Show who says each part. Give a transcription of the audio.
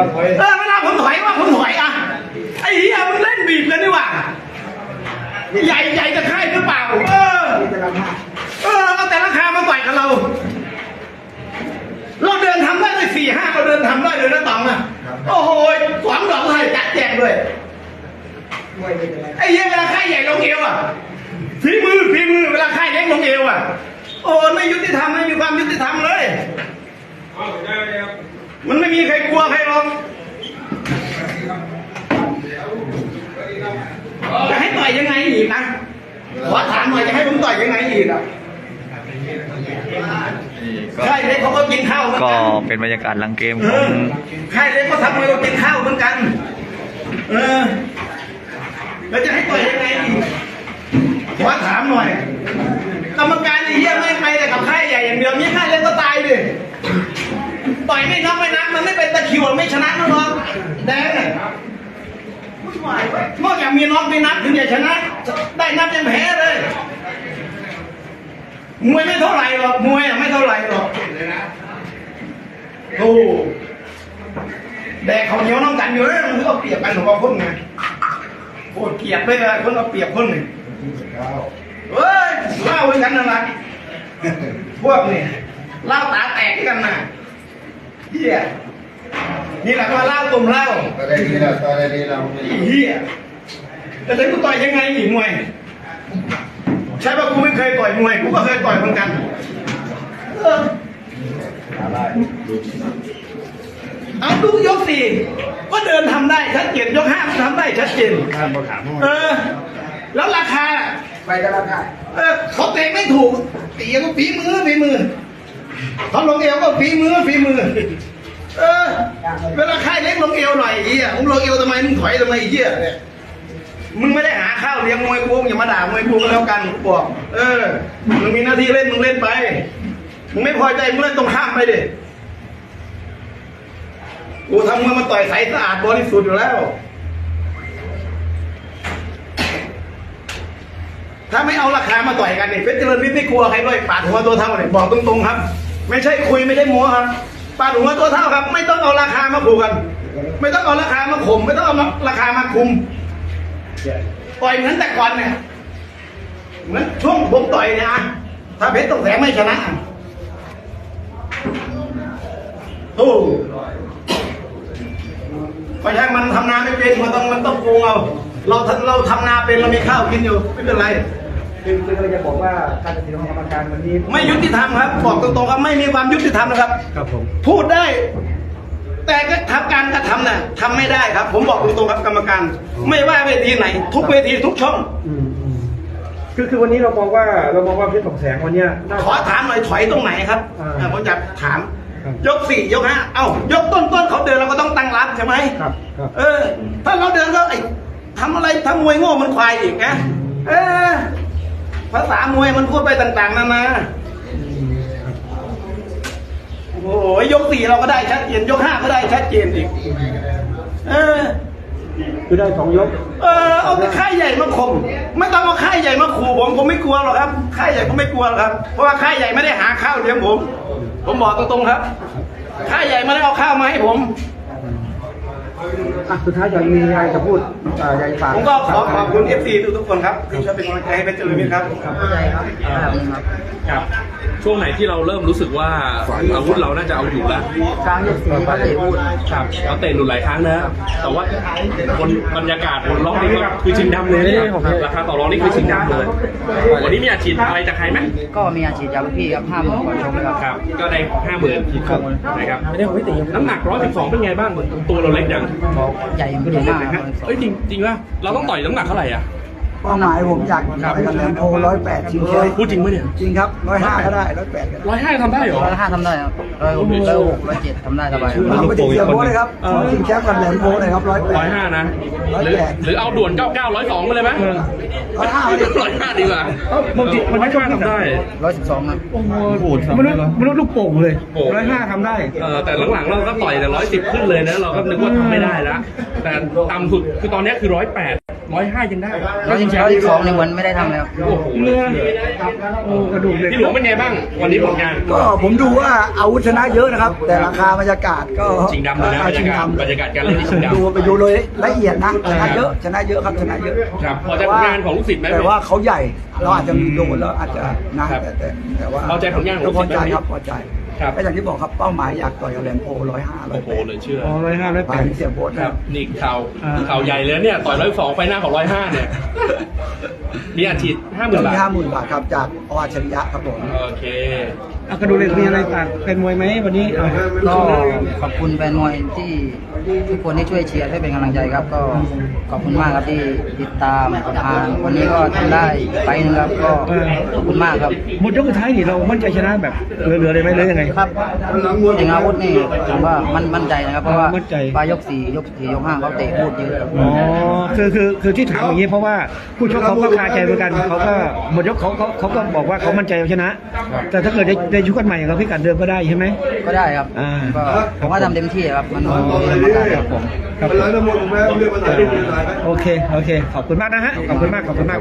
Speaker 1: ว่าถอย
Speaker 2: เออเวลาผมถอยว่าผมถอยอะไอ้เหี้ยมันเล่นบีบกันนี่หว่าใหญ่ใหญ่จะค่ายหรือเปล่า เออเออเอาแต่ราคามาต่อยกับเรา เราเดินทำได้เลยสี่ห้าเราเดินทำได้เลยนะต๋องอะโอ้โหสองดอกให้จัดแจกด้วยไอ้เหี้ยเวลาค่ายใหญ่ลงเอวอะฝีมือฝีมือเวลาค่ายเล็กลงเอวอะโอ้ไม่ยุติธรรมไม่มีความยุติธรรมเลย มันไม่มีใครกลัวใครหรอกจะให้ต่อยยังไงอีกนะขอถามหน่อยจะให้ผมต่อยยังไงอีกอะใช่เล็กเขาก็กินข้าวเหมือน
Speaker 3: ก็
Speaker 2: กัน
Speaker 3: เป็นบรรยากาศหลังเกม
Speaker 2: เอ
Speaker 3: ของ
Speaker 2: อใช่เล็กก็ทำให้เรากินข้าวเหมือนกัน เออ แล้วจะให้ต่อยยังไงอีกขอถามหน่อย มีน็อกไม่นับถึงจะชนะ ได้นับยังแพ้เลยมวยไม่เท่าไหร่หรอกมวยอะไม่เท่าไหร่หรอกโอ้แดกเขาวเหนียวน้องกันอยู่เลยมันก็เปรียบกันของเขาคนไงโคตรเกลียดเลยอะคนเอาเปรียบคนหนึ่งเฮ้ยเล่าเหมือนกันนั่นแหละพวกนี่เล่าตาแตกกันนะเฮียนี่แหละว่าเล่าตุ่มเล่า
Speaker 1: ตอนแรกนี่เราตอนแรกนี่เรา
Speaker 2: ไอ้เฮีย แต่ฉันกูต่อยยังไงอีกมวย ใช่ป่ะกูไม่เคยต่อยมวย กูก็เคยต่อยเหมือนกันเออเอาดูยกสี่ก็เดินทำได้ชัดเจนยกห้าทำได้ชัดเจน
Speaker 1: ท่านประถาม
Speaker 2: เออ แล้วราคา
Speaker 1: ไปกันแล้วค่ะ
Speaker 2: เออเขาเตะไม่ถูกตีก็ฝีมือฝีมือเขาลงเอวก็ฝีมือฝีมือ เออ เวลาค่ายเล็กลงเอวหน่อยไอ้เหี้ยมึงลงเอวทำไมมึงถอยทำไมไอ้เหี้ยเนี่ย มึงไม่ได้หาข้าวเลี้ยงมวยกูงอย่ามาด่ามวยกูก็แล้วกันกูบอก เออ มึงมีหน้าที่เล่นมึงเล่นไป มึงไม่พอใจมึงเล่นตรงข้ามไปดิกูทำมือมาต่อยใสสะอาดบริสุทธิ์อยู่แล้ว ถ้าไม่เอาราคามาต่อยกันเนี่ยเพชรเจริญวิทย์ไม่กลัวใครด้วยปาดหัวตัวเท่าเนี่ยบอกตรงๆครับ ไม่ใช่คุยไม่ได้โม้ครับปาดหัวตัวเท่าครับ ไม่ต้องเอาราคามาผูกกัน ไม่ต้องเอาราคามาข่มไม่ต้องเอาราคามาคุม ต่อยเหมือนแต่ก่อนเนี่ยเหมือนช่วงผมต่อยเนี่ยอะถ้าเพชรต้องแสงไม่ชนะโอ้ไม่ใช่มันทำนาไม่เป็นมันต้องมันต้องโกงเอาเราทำเราทำนาเป็นเรามีข้าวกินอยู่ไม่เป็นไร
Speaker 4: คือคือเราจะบอกว่าการตัดสินของกรรมการวันนี้
Speaker 2: ไม่ยุติธรรมครับ บอกตรงๆครับไม่มีความยุติธรรมนะครับ
Speaker 4: ครับผม
Speaker 2: พูดได้ แต่ก็ทำการกระทำน่ะทำไม่ได้ครับ ผมบอกตรงๆครับกรรมการ ไม่ว่าเวทีไหน ทุกเวทีทุกช่อง
Speaker 4: อืมอืมคือคือวันนี้เรามองว่าเรามองว่าเพชรสองแสงวันเนี้ยน่า
Speaker 2: ขอถามหน่อยถอยตรงไหนครับ
Speaker 4: อ่า
Speaker 2: อ่าผมจะถาม
Speaker 4: ครับ
Speaker 2: ยกสี่ยกห้าเอ้ายกต้นต้นๆเขาเดินเราก็ต้องตั้งรับใช่ไหม
Speaker 4: ครับครับ
Speaker 2: เออ ถ้าเราเดินก็ไอ้ทำอะไรทำมวยโง่มันควายอีกนะเออภาษามวยมันพูดไปต่าง ๆนานาโอ้ โหยกสี่เราก็ได้ชัดเจนยกห้าก็ได้ชัดเจนอีกเออ
Speaker 4: คือได้สองยก
Speaker 2: เออเอาแต่ค่ายใหญ่มาข่มไม่ต้องเอาค่ายใหญ่มาขู่ผมผมไม่กลัวหรอกครับค่ายใหญ่ผมไม่กลัวหรอกครับ เพราะว่าค่ายใหญ่ไม่ได้หาข้าวเลี้ยงผม ผมบอกตรงๆครับค่ายใหญ่ไม่ได้เอาข้าวมาให้ผม
Speaker 4: อะสุดท้ายอยากมีอะไรจะพูดอ่าอยากฝาก
Speaker 2: ผมก็ขอขอบคุณเอฟซีทุกๆคนครับที่ช่วยเป็นกำลังใจให้เป็นเจริญวิทย์ครับ
Speaker 4: ครับเข้าใจครับครับครับ
Speaker 5: ครับช่วงไหนที่เราเริ่มรู้สึกว่าอาวุธเราน่าจะเอาอยู่แล้ว
Speaker 4: กลางยกสี่ก็เลยพูด
Speaker 5: ครับเราเตะหลุดหลายครั้งนะ แต่ว่าบนบรรยากาศบนล็อกนี่ก็คือชิงดำเลยเนี่ยราคาต่อรองนี่คือชิงดำเลยวันนี้มีอาชีพอะไรจากใครไหม
Speaker 6: ก็มีอาชีพจากลูกพี่ครับห้าหมื่นก่อนชมครับ
Speaker 5: ครับก็ได้ห้าหมื่นนะครับน้ำหนักร้อยสิบสองเป็นไงบ้างตัวเราเล็กอย่าง
Speaker 6: ใหญ่ขึ้นมาก
Speaker 5: เอ้ยจริงจริงป่ะเราต้องต่อยน้ำหนักเท่าไหร่อะ
Speaker 7: เป้าหมายผมอยากต่อยกับแหลมโพร้อยแปดชิงเชย
Speaker 5: พูดจริงไหมเนี่ย
Speaker 7: จริงครับร้อยห้าก็ได้ร้อยแปดก็ได้
Speaker 5: ร้อยห้าทำได้เหรอ
Speaker 6: ร้อยห้าทำได้ครับร้อยหกร้อยหกร้อยเจ็ดทำได้สบายครับ
Speaker 7: เอาไปถึงเสียโพเลยครับชิงแชมป์กับแหลมโพเลยครับร้อยแป
Speaker 5: ร้อ
Speaker 7: ด
Speaker 5: ยห้านะหรือหรือเอาด่วนเก้าเก้าร้อยสองไปเลยไหม
Speaker 7: ร้อยห้าเลย
Speaker 5: ร้อยห้าดีกว่ามันมันไม่กล้าทำได้
Speaker 6: ร้อยสิบสองครับ
Speaker 4: มนุษย์มนุษย์ลูกโป่งเลย
Speaker 5: โป่ง
Speaker 4: ร้อยห้าทำได้
Speaker 5: เออแต่หลังๆเราก็ต่อยแต่ร้อยสิบขึ้นเลยนะเราก็นึกว่าทำไม่ได้แล้ว แต่ต่ำสุดคือตอนเนี้คือร้อยแปดร้อยห้ายังได้
Speaker 6: ร้อยสิบ
Speaker 4: แช
Speaker 6: ร้
Speaker 4: ม
Speaker 6: อย
Speaker 4: ป์
Speaker 6: สองในวันไม่ได้ทำแล้ว
Speaker 5: โอ้โห
Speaker 4: เนื้อโอ้กระดูกเด็ก
Speaker 5: พี่หลวงเป็นไงบ้าง วันนี้ผลงาน
Speaker 7: ก็ผมดูว่าอาวุธชนะเยอะนะครับ แต่ราคาบรรยากาศก็
Speaker 5: ชิงดำเลยนะบรรยากาศบรรยากาศการเล่นที่ชิงดำ
Speaker 7: ดูไปดูเลยละเอียดนะชนะเยอะชนะเยอะครับชนะเยอะ
Speaker 5: ครับพอใจผลงานของลูกศิษย์ไหม
Speaker 7: แต่ว่าเขาใหญ่เราอาจจะมีโดนแล้วอาจจะนะครับแต่แต่แต่ว่า
Speaker 5: พอใจผลงานของลูก
Speaker 7: พ
Speaker 5: ศิ
Speaker 7: อ
Speaker 5: ษย์
Speaker 7: ใจ
Speaker 5: ไหม
Speaker 7: ครับพอใจ
Speaker 5: ครับ
Speaker 7: ก็อย่างที่บอกครับเป้าหมายอยากต่อยกับแรมโพร้อยห้าร้อ
Speaker 5: โอ้
Speaker 7: ย
Speaker 5: โห
Speaker 7: แปด
Speaker 5: เลยเชื่อ
Speaker 4: อ๋อร้อยห้าร้อยแป
Speaker 7: ผ่า
Speaker 4: ด
Speaker 7: นเสียโบส
Speaker 5: ครับนี่ข่าว
Speaker 4: อ่า
Speaker 5: ข่าวใหญ่เลยเนี่ยต่อยร้อยสองไฟหน้าของร้อยห้าเนี่ย มีอาชีพห้าหมื่น
Speaker 7: มี
Speaker 5: บาท
Speaker 7: ห้าหมื่นบาทครับจากออัจฉริยะครับผม
Speaker 5: โอเค
Speaker 4: อะกระดูกเหล็กมีอะไรฝากเป็นมวยไหมวันนี้เอา
Speaker 6: ก็ขอบคุณแฟนมวยที่ทุกคนที่ช่วยเชียร์ช่วยเป็นกำลังใจครับ ก็ขอบคุณมากครับที่ติดตามอ่านวันนี้ก็ทำได้ไปหนึงครับก็ขอบคุณมากครับ
Speaker 4: หมดยกสุดท้ายนี่เรามั่นใจชนะแบบเหลือๆเลยไหมหรือยังไง
Speaker 6: ครับเองอาวุธนี่ผมว่ามันมั่นใจนะครับ เพราะว่า
Speaker 4: มั่นใจ
Speaker 6: ปลายยกสี่ยกสี่ยกห้าเขาเตะพูดเยอะครับ
Speaker 4: อ๋อคือคือคือที่ถามอย่างนี้เพราะว่าผู้ชกเขาก็คาใจเหมือนกันเขาก็หมดยกเขาเขาเขาก็บอกว่าเขามั่นใจเอาชนะ แต่ถ้าเกิดได้ได้ชุกกันใหม่เราพิกัดเดิมก็ได้ใช่ไหม
Speaker 6: ก็ได้ครับ
Speaker 4: อ่า
Speaker 6: ก็ผมว่าทำเต็มที่ครับมันเป็นธรรมดาครับผม
Speaker 4: ครับโอเคโอเค ขอบคุณมากนะฮะขอบคุณมากขอบคุณมาก